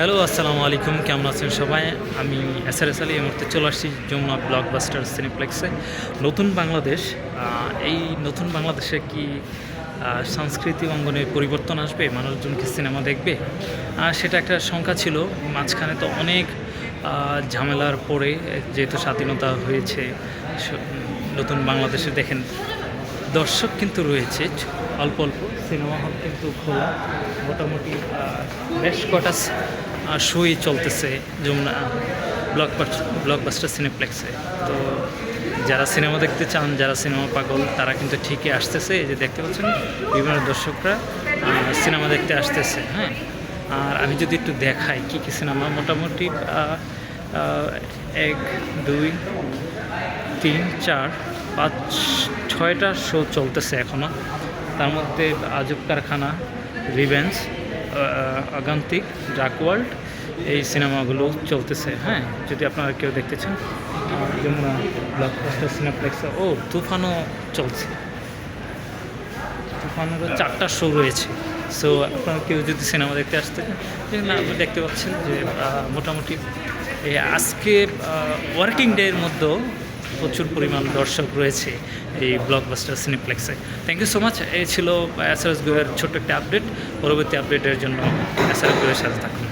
Hello আসসালামু আলাইকুম কেমন আছেন সবাই? আমি এস আর এস আলী এই মুহূর্তে চলে আসছি যমুনা ব্লকবাস্টার সিনেপ্লেক্সে। নতুন বাংলাদেশ এই নতুন বাংলাদেশে কি আহ, সাংস্কৃতিক অঙ্গনে পরিবর্তন আসবে? মানুষজন কি সিনেমা দেখবে? সেটা একটা সংখ্যা ছিল। মাঝখানে তো অনেক ঝামেলার পরে যেহেতু স্বাধীনতা হয়েছে নতুন বাংলাদেশে দেখেন দর্শক কিন্তু রয়েছে। অল্প অল্প সিনেমা হল কিন্তু খোলা। মোটামুটি বেশ কটা শোই চলতেছে যমুনা ব্লক ব্লকবাস্টার সিনেপ্লেক্সে তো যারা সিনেমা দেখতে চান, যারা সিনেমা পাগল, তারা কিন্তু ঠিকই আসতেছে এই যে দেখতে পাচ্ছেন, বিভিন্ন দর্শকরা সিনেমা দেখতে আসতেছে হ্যাঁ? আর আমি যদি একটু দেখাই কী কী সিনেমা, মোটামুটি এক, দুই, তিন, চার, পাঁচ, ছয়টা শো চলতেছে এখনও তার মধ্যে আজব কারখানা রিভেন্স আগান্তিক ডাক ওয়ার্ল্ড এই সিনেমাগুলো চলতেছে হ্যাঁ? যদি আপনারা কেউ দেখতে চান যমুনা ব্লকবাস্টার সিনেপ্লেক্সে ও, তুফানও চলছে। তুফানেরও চারটা শো রয়েছে। সো আপনারা কেউ যদি সিনেমা দেখতে আসতে চান আপনি দেখতে পাচ্ছেন যে মোটামুটি আজকে ওয়ার্কিং ডে এর মধ্যেও প্রচুর পরিমাণ দর্শক রয়েছে এই ব্লকবাস্টার সিনেপ্লেক্সে থ্যাংক ইউ সো মাচ এই ছিল এস আর এস গোয়ের ছোট্ট একটা আপডেট পরবর্তী আপডেটের জন্য এস আর এস গোয়ের সাথে থাকুন।